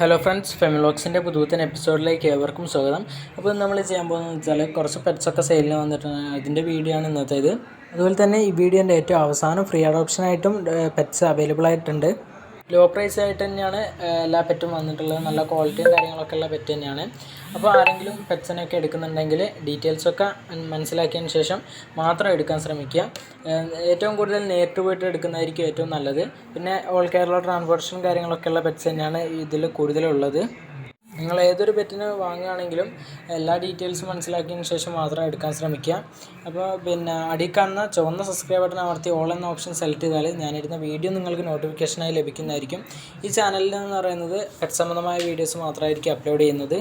Hello friends ഫെമിലോക്സിന്റെ പുതുത്തൻ എപ്പിസോഡിലേക്ക് ഏവർക്കും സ്വാഗതം. അപ്പോൾ നമ്മൾ ചെയ്യാൻ പോകുന്നത് വെച്ചാൽ കുറച്ച് പെറ്റ്സൊക്കെ സെയിലിന് വന്നിട്ടുണ്ട്. അതിന്റെ വീഡിയോ ആണ് ഇന്നത്തേത്. അതുപോലെ തന്നെ ഈ വീഡിയോന്റെ ഏറ്റവും അവസാനം ഫ്രീ അഡോപ്ഷനായിട്ടും പെറ്റ്സ് അവൈലബിൾ ആയിട്ടുണ്ട്. ലോ പ്രൈസ് ആയിട്ട് തന്നെയാണ് എല്ലാ പെറ്റും വന്നിട്ടുള്ളത്. നല്ല ക്വാളിറ്റിയും കാര്യങ്ങളൊക്കെ ഉള്ള പെറ്റ് തന്നെയാണ്. അപ്പോൾ ആരെങ്കിലും പെറ്റ്സിനൊക്കെ എടുക്കുന്നുണ്ടെങ്കിൽ ഡീറ്റെയിൽസൊക്കെ മനസ്സിലാക്കിയതിന് ശേഷം മാത്രം എടുക്കാൻ ശ്രമിക്കുക. ഏറ്റവും കൂടുതൽ നേരിട്ട് പോയിട്ട് എടുക്കുന്നതായിരിക്കും ഏറ്റവും നല്ലത്. പിന്നെ ഓൾ കേരള ട്രാൻസ്പോർട്ടേഷൻ കാര്യങ്ങളൊക്കെ ഉള്ള പെറ്റ്സ് തന്നെയാണ് ഇതിൽ കൂടുതലുള്ളത്. നിങ്ങൾ ഏതൊരു പെറ്റിന് വാങ്ങുകയാണെങ്കിലും എല്ലാ ഡീറ്റെയിൽസും മനസ്സിലാക്കിയതിന് ശേഷം മാത്രം എടുക്കാൻ ശ്രമിക്കുക. അപ്പോൾ പിന്നെ അടിക്കാണുന്ന കാണുന്ന ചുവന്ന സബ്സ്ക്രൈബ് ബട്ടൺ അമർത്തി ഓൾ എന്ന ഓപ്ഷൻ സെലക്ട് ചെയ്താൽ ഞാനിരുന്ന വീഡിയോ നിങ്ങൾക്ക് നോട്ടിഫിക്കേഷനായി ലഭിക്കുന്നതായിരിക്കും. ഈ ചാനലിൽ എന്ന് പറയുന്നത് പെറ്റ് സംബന്ധമായ വീഡിയോസ് മാത്രമായിരിക്കും അപ്ലോഡ് ചെയ്യുന്നത്.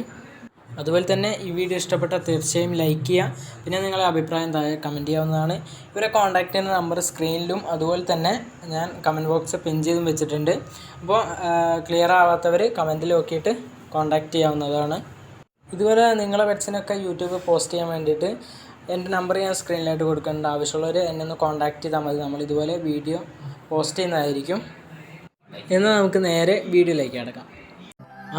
അതുപോലെ തന്നെ ഈ വീഡിയോ ഇഷ്ടപ്പെട്ടാൽ തീർച്ചയായും ലൈക്ക് ചെയ്യുക. പിന്നെ നിങ്ങളുടെ അഭിപ്രായം താഴെ കമന്റ് ചെയ്യാവുന്നതാണ്. ഇവരെ കോൺടാക്ട് ചെയ്യുന്ന നമ്പർ സ്ക്രീനിലും അതുപോലെ തന്നെ ഞാൻ കമന്റ് ബോക്സ് പിൻ ചെയ്തും വെച്ചിട്ടുണ്ട്. അപ്പോൾ ക്ലിയർ ആവാത്തവർ കമന്റിൽ നോക്കിയിട്ട് കോൺടാക്റ്റ് ചെയ്യാവുന്നതാണ്. ഇതുപോലെ നിങ്ങളെ പെറ്റ്സിനൊക്കെ യൂട്യൂബ് പോസ്റ്റ് ചെയ്യാൻ വേണ്ടിയിട്ട് എന്റെ നമ്പർ ഞാൻ സ്ക്രീനിലായിട്ട് കൊടുക്കേണ്ട ആവശ്യമുള്ളവർ എന്നെ ഒന്ന് കോൺടാക്റ്റ് ചെയ്താൽ മതി. നമ്മൾ ഇതുപോലെ വീഡിയോ പോസ്റ്റ് ചെയ്യുന്നതായിരിക്കും. എന്നാൽ നമുക്ക് നേരെ വീഡിയോയിലേക്ക് കിടക്കാം.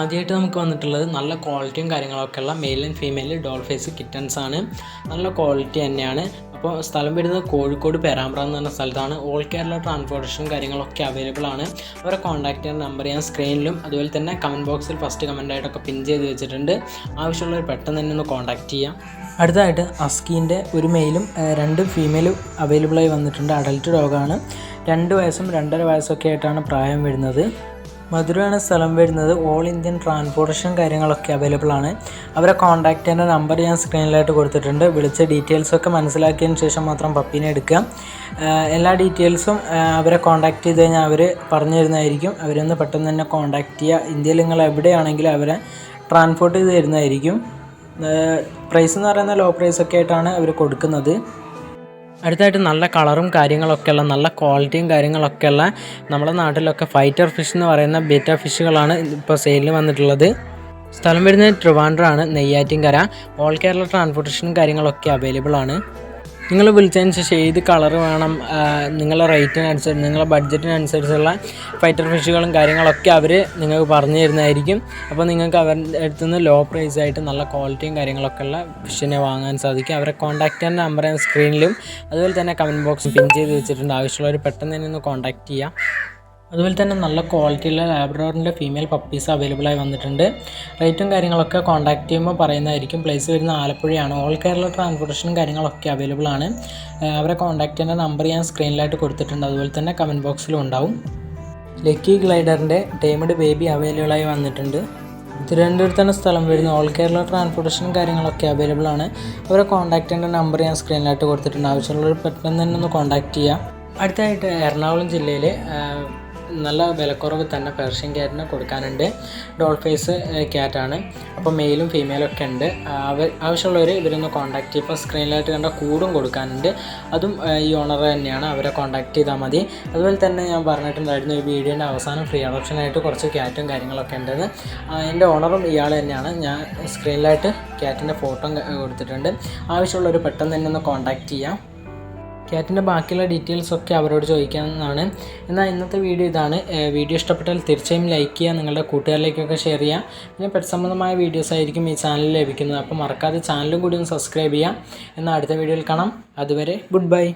ആദ്യമായിട്ട് നമുക്ക് വന്നിട്ടുള്ളത് നല്ല ക്വാളിറ്റിയും കാര്യങ്ങളൊക്കെ ഉള്ള male and female doll face kittens ആണ്. നല്ല ക്വാളിറ്റി തന്നെയാണ്. അപ്പോൾ സ്ഥലം വരുന്നത് കോഴിക്കോട് പെരാമ്പ്ര എന്ന് പറഞ്ഞ സ്ഥലത്താണ്. ഓൾ കേരള ട്രാൻസ്പോർട്ടേഷൻ കാര്യങ്ങളൊക്കെ അവൈലബിൾ ആണ്. അവരെ കോൺടാക്ട് ചെയ്യുന്ന നമ്പർ ഞാൻ സ്ക്രീനിലും അതുപോലെ തന്നെ കമന്റ് ബോക്സിൽ ഫസ്റ്റ് കമന്റായിട്ടൊക്കെ പിൻ ചെയ്ത് വെച്ചിട്ടുണ്ട്. ആവശ്യമുള്ളവർ പെട്ടെന്ന് തന്നെ ഒന്ന് കോൺടാക്ട് ചെയ്യാം. അടുത്തതായിട്ട് അസ്കീന്റെ ഒരു മെയിലും രണ്ട് ഫീമെയിലും അവൈലബിളായി വന്നിട്ടുണ്ട്. അഡൽട്ട് ഡോഗാണ് രണ്ട് വയസ്സും രണ്ടര വയസ്സൊക്കെ ആയിട്ടാണ് പ്രായം വരുന്നത്. മധുരമാണ് സ്ഥലം വരുന്നത്. ഓൾ ഇന്ത്യൻ ട്രാൻസ്പോർട്ടേഷൻ കാര്യങ്ങളൊക്കെ അവൈലബിൾ ആണ്. അവരെ കോൺടാക്റ്റ് ചെയ്യുന്ന നമ്പർ ഞാൻ സ്ക്രീനിലായിട്ട് കൊടുത്തിട്ടുണ്ട്. വിളിച്ച ഡീറ്റെയിൽസൊക്കെ മനസ്സിലാക്കിയതിന് ശേഷം മാത്രം പപ്പീനെ എടുക്കുക. എല്ലാ ഡീറ്റെയിൽസും അവരെ കോൺടാക്റ്റ് ചെയ്ത് കഴിഞ്ഞാൽ അവർ പറഞ്ഞു തരുന്നതായിരിക്കും അവരൊന്ന് പെട്ടെന്ന് തന്നെ കോൺടാക്റ്റ് ചെയ്യുക. ഇന്ത്യയിൽ നിങ്ങൾ എവിടെയാണെങ്കിലും അവരെ ട്രാൻസ്പോർട്ട് ചെയ്ത് തരുന്നതായിരിക്കും. പ്രൈസ് എന്ന് പറയുന്ന ലോ പ്രൈസൊക്കെ ആയിട്ടാണ് അവർ കൊടുക്കുന്നത്. അടുത്തായിട്ട് നല്ല കളറും കാര്യങ്ങളൊക്കെയുള്ള നല്ല ക്വാളിറ്റിയും കാര്യങ്ങളൊക്കെയുള്ള നമ്മുടെ നാട്ടിലൊക്കെ ഫൈറ്റർ ഫിഷ് എന്ന് പറയുന്ന ബീറ്റ ഫിഷുകളാണ് ഇപ്പോൾ സെയിലിൽ വന്നിട്ടുള്ളത്. സ്ഥലം വരുന്നത് ട്രിവാൻഡ്രാണ് നെയ്യാറ്റിൻകര. ഓൾ കേരള ട്രാൻസ്പോർട്ടേഷനും കാര്യങ്ങളൊക്കെ അവൈലബിൾ ആണ്. നിങ്ങൾ വിളിച്ചതിന് ശേഷം ഏത് കളർ വേണം നിങ്ങളെ റേറ്റിനനുസരിച്ച് നിങ്ങളുടെ ബഡ്ജറ്റിനനുസരിച്ചുള്ള ഫൈറ്റർ ഫിഷുകളും കാര്യങ്ങളൊക്കെ അവർ നിങ്ങൾക്ക് പറഞ്ഞു തരുന്നതായിരിക്കും. അപ്പോൾ നിങ്ങൾക്ക് അവരുടെ അടുത്ത് നിന്ന് ലോ പ്രൈസ് ആയിട്ട് നല്ല ക്വാളിറ്റിയും കാര്യങ്ങളൊക്കെ ഉള്ള ഫിഷിനെ വാങ്ങാൻ സാധിക്കും. അവരെ കോൺടാക്റ്റ് ചെയ്യുന്ന നമ്പർ സ്ക്രീനിലും അതുപോലെ തന്നെ കമന്റ് ബോക്സ് പിൻ ചെയ്ത് വെച്ചിട്ടുണ്ട്. ആവശ്യമുള്ളവർ പെട്ടെന്ന് തന്നെ ഒന്ന് കോൺടാക്റ്റ് ചെയ്യാം. അതുപോലെ തന്നെ നല്ല ക്വാളിറ്റിയുള്ള ലാബ്രഡോറിന്റെ ഫീമെയിൽ പപ്പീസ് അവൈലബിൾ ആയി വന്നിട്ടുണ്ട്. റേറ്റും കാര്യങ്ങളൊക്കെ കോൺടാക്ട് ചെയ്യുമ്പോൾ പറയുന്നതായിരിക്കും. പ്ലേസ് വരുന്ന ആലപ്പുഴയാണ്. ഓൾ കേരള ട്രാൻസ്പോർട്ടേഷനും കാര്യങ്ങളൊക്കെ അവൈലബിൾ ആണ്. അവരെ കോൺടാക്ട് ചെയ്യുന്ന നമ്പർ ഞാൻ സ്ക്രീനിലായിട്ട് കൊടുത്തിട്ടുണ്ട്. അതുപോലെ തന്നെ കമന്റ് ബോക്സിലും ഉണ്ടാവും. ലക്കി ഗ്ലൈഡറിന്റെ ടൈമഡ് ബേബി അവൈലബിൾ ആയി വന്നിട്ടുണ്ട്. തിരുവനന്തപുരത്താണ് സ്ഥലം വരുന്ന ഓൾ കേരള ട്രാൻസ്പോർട്ടേഷനും കാര്യങ്ങളൊക്കെ അവൈലബിൾ ആണ്. അവരെ കോൺടാക്ട് ചെയ്യേണ്ട നമ്പർ ഞാൻ സ്ക്രീനിലായിട്ട് കൊടുത്തിട്ടുണ്ട്. ആവശ്യമുള്ളവർ പെട്ടെന്ന് തന്നെ ഒന്ന് കോൺടാക്ട് ചെയ്യാം. അടുത്തായിട്ട് എറണാകുളം ജില്ലയിൽ നല്ല വിലക്കുറവ് തന്നെ പേർഷ്യൻ ക്യാറ്റിന് കൊടുക്കാനുണ്ട്. ഡോൾഫേസ് ക്യാറ്റാണ് അപ്പോൾ മെയിലും ഫീമെയിലും ഒക്കെ ഉണ്ട്. അവർ ആവശ്യമുള്ളവർ ഇവരൊന്ന് കോൺടാക്ട് ചെയ്യും. ഇപ്പോൾ സ്ക്രീനിലായിട്ട് കണ്ട കൂടും കൊടുക്കാനുണ്ട്. അതും ഈ ഓണർ തന്നെയാണ്. അവരെ കോൺടാക്ട് ചെയ്താൽ മതി. അതുപോലെ തന്നെ ഞാൻ പറഞ്ഞിട്ടുണ്ടായിരുന്നു ഈ വീഡിയോന്റെ അവസാനം ഫ്രീ അഡോപ്ഷനായിട്ട് കുറച്ച് ക്യാറ്റും കാര്യങ്ങളൊക്കെ ഉണ്ടെന്ന്. എന്റെ ഓണറും ഇയാൾ തന്നെയാണ്. ഞാൻ സ്ക്രീനിലായിട്ട് ക്യാറ്റിന്റെ ഫോട്ടോ കൊടുത്തിട്ടുണ്ട്. ആവശ്യമുള്ളവർ പെട്ടെന്ന് തന്നെ ഒന്ന് കോൺടാക്ട് ചെയ്യാം. ക്യാറ്റിന്റെ ബാക്കിയുള്ള ഡീറ്റെയിൽസ് ഒക്കെ അവരോട് ചോദിക്കാവുന്നതാണ്. എന്നാൽ ഇന്നത്തെ വീഡിയോ ഇതാണ്. വീഡിയോ ഇഷ്ടപ്പെട്ടാൽ തീർച്ചയായും ലൈക്ക് ചെയ്യുക നിങ്ങളുടെ കൂട്ടുകാരിലേക്കൊക്കെ ഷെയർ ചെയ്യുക. പിന്നെ പെറ്റ് സംബന്ധമായ വീഡിയോസ് ആയിരിക്കും ഈ ചാനലിൽ ലഭിക്കുന്നത്. അപ്പോൾ മറക്കാതെ ചാനലും കൂടി ഒന്ന് സബ്സ്ക്രൈബ് ചെയ്യാം എന്നാൽ അടുത്ത വീഡിയോയിൽ കാണാം. അതുവരെ ഗുഡ് ബൈ.